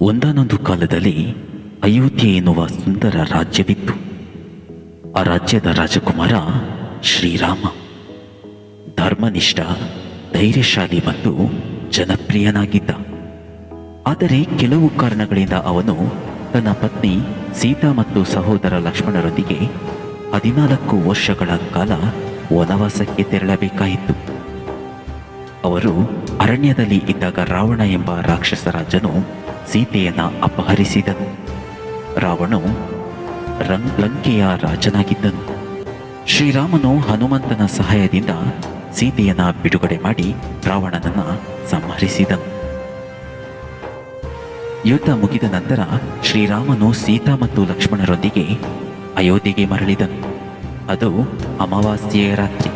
ಒಂದಾನೊಂದು ಕಾಲದಲ್ಲಿ ಅಯೋಧ್ಯೆ ಎನ್ನುವ ಸುಂದರ ರಾಜ್ಯವಿತ್ತು. ಆ ರಾಜ್ಯದ ರಾಜಕುಮಾರ ಶ್ರೀರಾಮ. ಧರ್ಮನಿಷ್ಠ, ಧೈರ್ಯಶಾಲಿ ಮತ್ತು ಜನಪ್ರಿಯನಾಗಿದ್ದ. ಆದರೆ ಕೆಲವು ಕಾರಣಗಳಿಂದ ಅವನು ತನ್ನ ಪತ್ನಿ ಸೀತಾ ಮತ್ತು ಸಹೋದರ ಲಕ್ಷ್ಮಣರೊಂದಿಗೆ ಹದಿನಾಲ್ಕು ವರ್ಷಗಳ ಕಾಲ ವನವಾಸಕ್ಕೆ ತೆರಳಬೇಕಾಯಿತು. ಅವರು ಅರಣ್ಯದಲ್ಲಿ ಇದ್ದಾಗ ರಾವಣ ಎಂಬ ರಾಕ್ಷಸ ರಾಜನು ಸೀತೆಯನ್ನ ಅಪಹರಿಸಿದನು ರಾವಣನು ರಂಗ್ ಲಂಕೆಯ ರಾಜನಾಗಿದ್ದನು. ಶ್ರೀರಾಮನು ಹನುಮಂತನ ಸಹಾಯದಿಂದ ಸೀತೆಯನ್ನು ಬಿಡುಗಡೆ ಮಾಡಿ ರಾವಣನನ್ನು ಸಂಹರಿಸಿದನು. ಯುದ್ಧ ಮುಗಿದ ನಂತರ ಶ್ರೀರಾಮನು ಸೀತಾ ಮತ್ತು ಲಕ್ಷ್ಮಣರೊಂದಿಗೆ ಅಯೋಧ್ಯೆಗೆ ಮರಳಿದನು. ಅದು ಅಮಾವಾಸ್ಯೆಯ ರಾತ್ರಿ,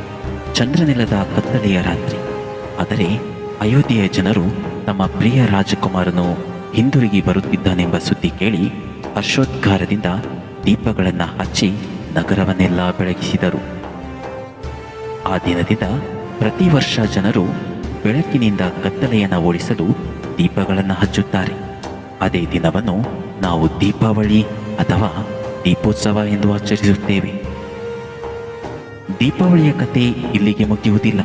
ಚಂದ್ರನೆಲದ ಕತ್ತಲೆಯ ರಾತ್ರಿ. ಆದರೆ ಅಯೋಧ್ಯೆಯ ಜನರು ತಮ್ಮ ಪ್ರಿಯ ರಾಜಕುಮಾರನು ಹಿಂದಿರುಗಿ ಬರುತ್ತಿದ್ದಾನೆಂಬ ಸುದ್ದಿ ಕೇಳಿ ಹರ್ಷೋದ್ಗಾರದಿಂದ ದೀಪಗಳನ್ನು ಹಚ್ಚಿ ನಗರವನ್ನೆಲ್ಲ ಬೆಳಗಿಸಿದರು. ಆ ದಿನದಿಂದ ಪ್ರತಿ ವರ್ಷ ಜನರು ಬೆಳಕಿನಿಂದ ಕತ್ತಲೆಯನ್ನು ಓಡಿಸಲು ದೀಪಗಳನ್ನು ಹಚ್ಚುತ್ತಾರೆ. ಅದೇ ದಿನವನ್ನು ನಾವು ದೀಪಾವಳಿ ಅಥವಾ ದೀಪೋತ್ಸವ ಎಂದು ಆಚರಿಸುತ್ತೇವೆ. ದೀಪಾವಳಿಯ ಕತೆ ಇಲ್ಲಿಗೆ ಮುಗಿಯುವುದಿಲ್ಲ.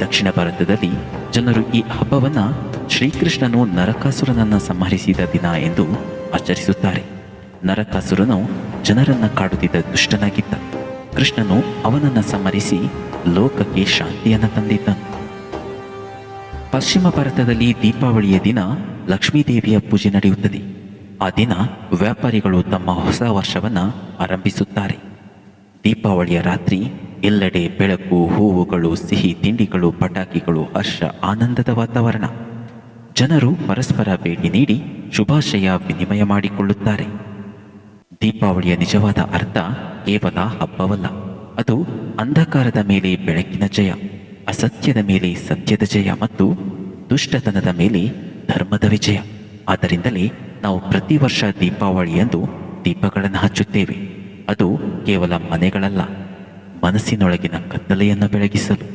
ದಕ್ಷಿಣ ಭಾರತದಲ್ಲಿ ಜನರು ಈ ಹಬ್ಬವನ್ನ ಶ್ರೀಕೃಷ್ಣನು ನರಕಾಸುರನನ್ನು ಸಂಹರಿಸಿದ ದಿನ ಎಂದು ಆಚರಿಸುತ್ತಾರೆ. ನರಕಾಸುರನು ಜನರನ್ನು ಕಾಡುತ್ತಿದ್ದ ದುಷ್ಟನಾಗಿದ್ದ. ಕೃಷ್ಣನು ಅವನನ್ನು ಸಂಹರಿಸಿ ಲೋಕಕ್ಕೆ ಶಾಂತಿಯನ್ನು ತಂದಿದ್ದನು ಪಶ್ಚಿಮ ಭಾರತದಲ್ಲಿ ದೀಪಾವಳಿಯ ದಿನ ಲಕ್ಷ್ಮೀದೇವಿಯ ಪೂಜೆ ನಡೆಯುತ್ತದೆ. ಆ ದಿನ ವ್ಯಾಪಾರಿಗಳು ತಮ್ಮ ಹೊಸ ವರ್ಷವನ್ನು ಆರಂಭಿಸುತ್ತಾರೆ. ದೀಪಾವಳಿಯ ರಾತ್ರಿ ಎಲ್ಲೆಡೆ ಬೆಳಕು, ಹೂವುಗಳು, ಸಿಹಿ, ತಿಂಡಿಗಳು, ಪಟಾಕಿಗಳು, ಹರ್ಷ, ಆನಂದದ ವಾತಾವರಣ. ಜನರು ಪರಸ್ಪರ ಭೇಟಿ ನೀಡಿ ಶುಭಾಶಯ ವಿನಿಮಯ ಮಾಡಿಕೊಳ್ಳುತ್ತಾರೆ. ದೀಪಾವಳಿಯ ನಿಜವಾದ ಅರ್ಥ ಕೇವಲ ಹಬ್ಬವಲ್ಲ, ಅದು ಅಂಧಕಾರದ ಮೇಲೆ ಬೆಳಕಿನ ಜಯ, ಅಸತ್ಯದ ಮೇಲೆ ಸತ್ಯದ ಜಯ ಮತ್ತು ದುಷ್ಟತನದ ಮೇಲೆ ಧರ್ಮದ ವಿಜಯ. ಆದ್ದರಿಂದಲೇ ನಾವು ಪ್ರತಿ ವರ್ಷ ದೀಪಾವಳಿಯಂದು ದೀಪಗಳನ್ನು ಹಚ್ಚುತ್ತೇವೆ. ಅದು ಕೇವಲ ಮನೆಗಳಲ್ಲ, ಮನಸ್ಸಿನೊಳಗಿನ ಕತ್ತಲೆಯನ್ನು ಬೆಳಗಿಸಲು.